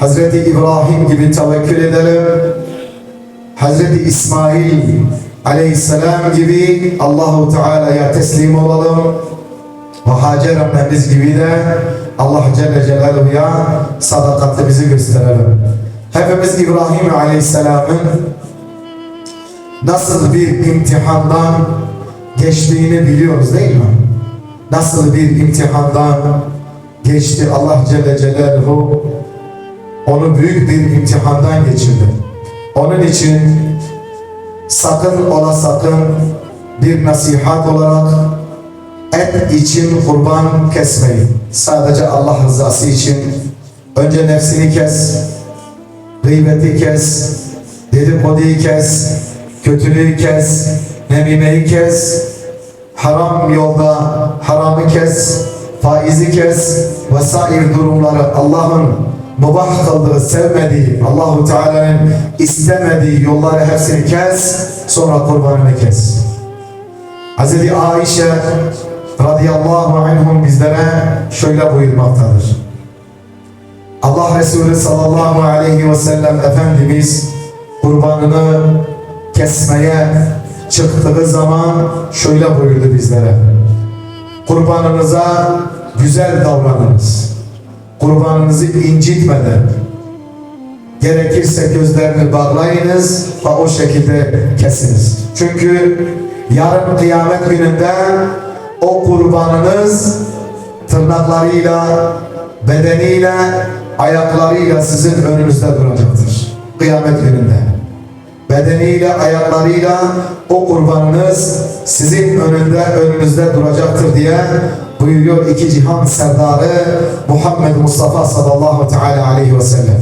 Hazreti İbrahim gibi tevekkül edelim. Hazreti İsmail aleyhisselam gibi Allahu Teala'ya teslim olalım. Ve Hacer annemiz gibi de Allah Celle Celaluhu'ya sadakatimizi gösterelim. Hepimiz İbrahim Aleyhisselam'ın nasıl bir imtihandan geçtiğini biliyoruz değil mi? Nasıl bir imtihandan geçti Allah Celle Celaluhu onu büyük bir imtihandan geçirdi. Onun için sakın ola sakın bir nasihat olarak et için kurban kesmeyin. Sadece Allah rızası için önce nefsini kes, gıybeti kes, dedikoduyu kes, kötülüğü kes, nemimeyi kes, haram yolda haramı kes, faizi kes vesaire durumları Allah'ın mubah kıldığı, sevmediği, Allahu Teala'nın istemediği yolları hepsini kes, sonra kurbanını kes. Hz. Aişe radıyallahu anhum bizlere şöyle buyurmaktadır. Allah Resulü sallallahu aleyhi ve sellem Efendimiz kurbanını kesmeye çıktığı zaman şöyle buyurdu bizlere. Kurbanınıza güzel davranınız. Kurbanınızı incitmeden gerekirse gözlerini bağlayınız ve o şekilde kesiniz. Çünkü yarın kıyamet gününde o kurbanınız tırnaklarıyla, bedeniyle, ayaklarıyla sizin önünüzde duracaktır. Kıyamet gününde. Bedeniyle, ayaklarıyla o kurbanınız sizin önünde, önünüzde duracaktır diye buyuruyor iki cihan serdarı Muhammed Mustafa sallallahu teala aleyhi ve sellem.